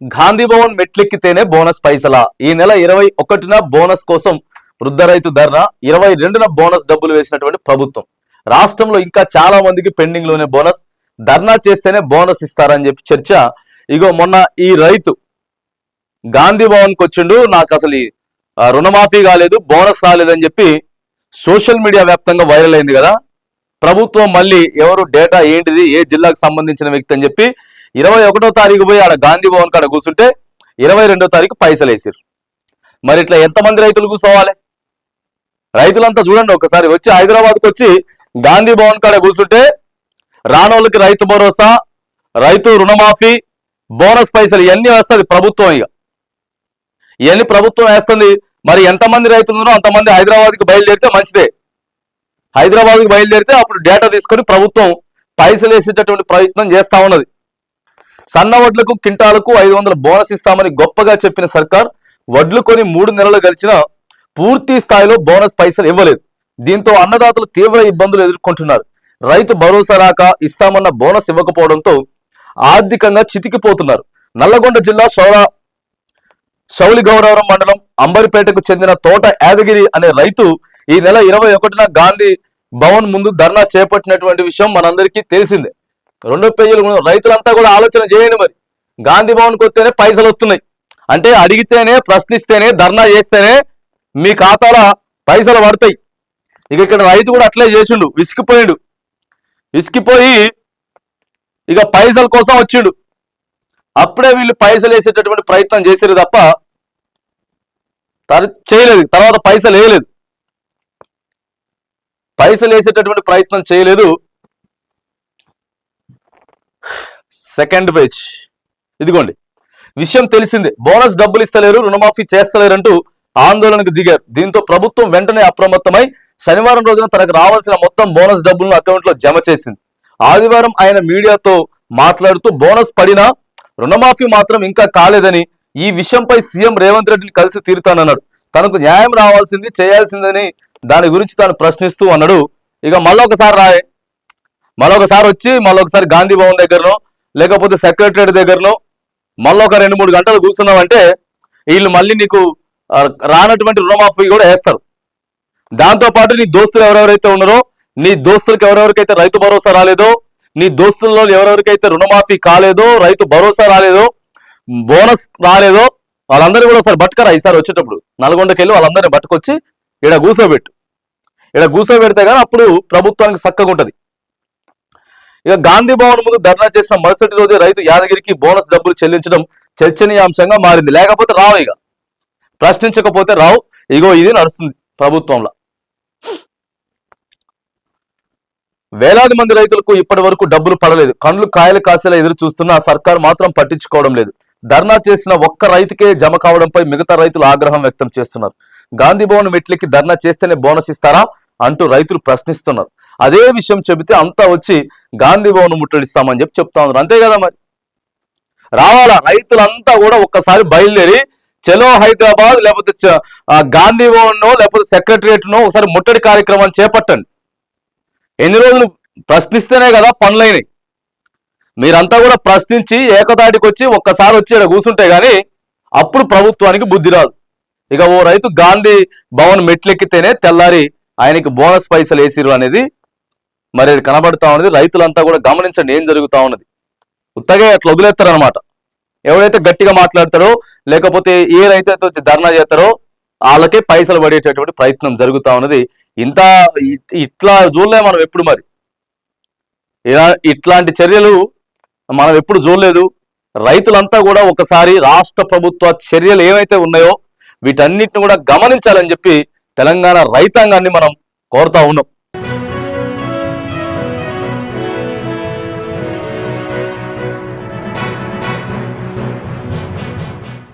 గాంధీ భవన్ మెట్లెక్కితేనే బోనస్ పైసలా? ఈ నెల ఇరవై ఒకటిన బోనస్ కోసం వృద్ధ రైతు ధర్నా ఇరవై రెండున బోనస్ డబ్బులు వేసినటువంటి ప్రభుత్వం. రాష్ట్రంలో ఇంకా చాలా మందికి పెండింగ్లోనే బోనస్. ధర్నా చేస్తేనే బోనస్ ఇస్తారని చెప్పి చర్చ. ఇగో మొన్న ఈ రైతు గాంధీ భవన్కి వచ్చిండు. నాకు అసలు రుణమాఫీ కాలేదు బోనస్ రాలేదని చెప్పి సోషల్ మీడియా వ్యాప్తంగా వైరల్ అయింది కదా. ప్రభుత్వం మళ్ళీ ఎవరు డేటా ఏంటిది ఏ జిల్లాకు సంబంధించిన వ్యక్తి అని చెప్పి ఇరవై ఒకటో తారీఖు పోయి ఆడ గాంధీ భవన్ కాడ కూర్చుంటే ఇరవై రెండో తారీఖు పైసలు వేసారు మరి ఇట్లా ఎంతమంది రైతులు కూర్చోవాలి? రైతులంతా చూడండి ఒకసారి వచ్చి హైదరాబాద్కి వచ్చి గాంధీ భవన్ కాడ కూర్చుంటే రానోళ్ళకి రైతు భరోసా రైతు రుణమాఫీ బోనస్ పైసలు ఇవన్నీ వేస్తుంది ప్రభుత్వం ఇక ఇవన్నీ ప్రభుత్వం వేస్తుంది. మరి ఎంతమంది రైతులు ఉన్నారో అంతమంది హైదరాబాద్కి బయలుదేరితే మంచిదే. హైదరాబాద్కి బయలుదేరితే అప్పుడు డేటా తీసుకొని ప్రభుత్వం పైసలు వేసేటటువంటి ప్రయత్నం చేస్తా ఉన్నది. సన్న వడ్లకు కింటాలకు ఐదు వందల బోనస్ ఇస్తామని గొప్పగా చెప్పిన సర్కార్ వడ్లు కొని మూడు నెలలు గడిచినా పూర్తి స్థాయిలో బోనస్ పైసలు ఇవ్వలేదు. దీంతో అన్నదాతలు తీవ్ర ఇబ్బందులు ఎదుర్కొంటున్నారు. రైతు భరోసా రాక ఇస్తామన్న బోనస్ ఇవ్వకపోవడంతో ఆర్థికంగా చితికిపోతున్నారు. నల్లగొండ జిల్లా శౌర శౌలి గౌరవరం మండలం అంబరిపేటకు చెందిన తోట యాదగిరి అనే రైతు ఈ నెల ఇరవై ఒకటిన గాంధీ భవన్ ముందు ధర్నా చేపట్టినటువంటి విషయం మనందరికీ తెలిసిందే. రెండో పేజీలు రైతులంతా కూడా ఆలోచన చేయండి మరి. గాంధీ భవన్కి వస్తేనే పైసలు వస్తున్నాయి. అంటే అడిగితేనే ప్రశ్నిస్తేనే ధర్నా చేస్తేనే మీ ఖాతాలో పైసలు పడతాయి. ఇక ఇక్కడ రైతు కూడా అట్లే చేసిండు విసిగిపోయిండు. విసిగిపోయి ఇక పైసల కోసం వచ్చిండు. అప్పుడే వీళ్ళు పైసలు వేసేటటువంటి ప్రయత్నం చేశారు తప్ప చేయలేదు. తర్వాత పైసలు వేయలేదు. పైసలు వేసేటటువంటి ప్రయత్నం చేయలేదు. Second page. ఇదిగోండి. విషయం తెలిసిందే. బోనస్ డబ్బులు ఇస్తలేరు రుణమాఫీ చేస్తలేరంటూ ఆందోళనకు దిగారు. దీంతో ప్రభుత్వం వెంటనే అప్రమత్తమై శనివారం రోజున తనకు రావాల్సిన మొత్తం బోనస్ డబ్బులను అకౌంట్లో జమ చేసింది. ఆదివారం ఆయన మీడియాతో మాట్లాడుతూ బోనస్ పడినా రుణమాఫీ మాత్రం ఇంకా కాలేదని ఈ విషయంపై సీఎం రేవంత్ రెడ్డిని కలిసి తీరుతానన్నాడు. తనకు న్యాయం రావాల్సింది చేయాల్సిందని దాని గురించి తాను ప్రశ్నిస్తూ అన్నాడు. ఇక మళ్ళొకసారి రాయే. మళ్ళొకసారి వచ్చి మళ్ళొకసారి గాంధీ భవన్ దగ్గరనో లేకపోతే సెక్రటరేట్ దగ్గరలో మళ్ళీ ఒక రెండు మూడు గంటలు కూర్చున్నామంటే వీళ్ళు మళ్ళీ నీకు రానటువంటి రుణమాఫీ కూడా వేస్తారు. దాంతో పాటు నీ దోస్తులు ఎవరెవరైతే ఉన్నారో నీ దోస్తులకు ఎవరెవరికైతే రైతు భరోసా రాలేదో నీ దోస్తుల్లో ఎవరెవరికైతే రుణమాఫీ కాలేదో రైతు భరోసా రాలేదో బోనస్ రాలేదో వాళ్ళందరూ కూడా ఒకసారి పట్టుకరా ఈసారి వచ్చేటప్పుడు. నల్గొండకి వెళ్ళి వాళ్ళందరినీ పట్టుకొచ్చి ఇక్కడ కూర్చోబెట్టు ఇక్కడ కూర్చోబెడితే కానీ అప్పుడు ప్రభుత్వానికి చక్కగా ఉంటుంది. ఇక గాంధీ భవన్ ముందు ధర్నా చేసిన మరుసటి రోజే రైతు యాదగిరికి బోనస్ డబ్బులు చెల్లించడం చర్చనీయాంశంగా మారింది. లేకపోతే రావు ఇక. ప్రశ్నించకపోతే రావు. ఇగో ఇది నడుస్తుంది ప్రభుత్వంలో. వేలాది మంది రైతులకు ఇప్పటి వరకు డబ్బులు పడలేదు. కండ్లు కాయలు కాసేలా ఎదురు చూస్తున్న సర్కార్ మాత్రం పట్టించుకోవడం లేదు. ధర్నా చేసిన ఒక్క రైతుకే జమ కావడంపై మిగతా రైతులు ఆగ్రహం వ్యక్తం చేస్తున్నారు. గాంధీ భవన్ మెట్లకి ధర్నా చేస్తేనే బోనస్ ఇస్తారా అంటూ రైతులు ప్రశ్నిస్తున్నారు. అదే విషయం చెబితే అంతా వచ్చి గాంధీ భవన్ ముట్టడిస్తామని చెప్పి చెప్తా ఉన్నారు. అంతే కదా మరి? రావాలా? రైతులంతా కూడా ఒక్కసారి బయలుదేరి చలో హైదరాబాద్ లేకపోతే చ- గాంధీ భవన్ లేకపోతే సెక్రటరియట్ నో ఒకసారి ముట్టడి కార్యక్రమాన్ని చేపట్టండి. ఎన్ని రోజులు ప్రశ్నిస్తేనే కదా పనులైనవి మీరంతా కూడా ప్రశ్నించి ఏకదాటికి వచ్చి ఒక్కసారి వచ్చి ఇక్కడ కూర్చుంటే కానీ అప్పుడు ప్రభుత్వానికి బుద్ధి రాదు. ఇక ఓ రైతు గాంధీ భవన్ మెట్లెక్కితేనే తెల్లారి ఆయనకి బోనస్ పైసలు వేసిరు అనేది మరి అది కనబడతా ఉన్నది. రైతులంతా కూడా గమనించండి ఏం జరుగుతా ఉన్నది. ఉత్తగా అట్లా వదిలేస్తారనమాట ఎవరైతే గట్టిగా మాట్లాడతారో లేకపోతే ఏ రైతు అయితే వచ్చి ధర్నా చేస్తారో వాళ్ళకే పైసలు పడేటటువంటి ప్రయత్నం జరుగుతా ఉన్నది. ఇంత ఇట్లా చూడలే మనం ఎప్పుడు మరి. ఇలా ఇట్లాంటి చర్యలు మనం ఎప్పుడు చూడలేదు. రైతులంతా కూడా ఒకసారి రాష్ట్ర ప్రభుత్వ చర్యలు ఏవైతే ఉన్నాయో వీటన్నిటిని కూడా గమనించాలని చెప్పి తెలంగాణ రైతాంగాన్ని మనం కోరుతా ఉన్నాం.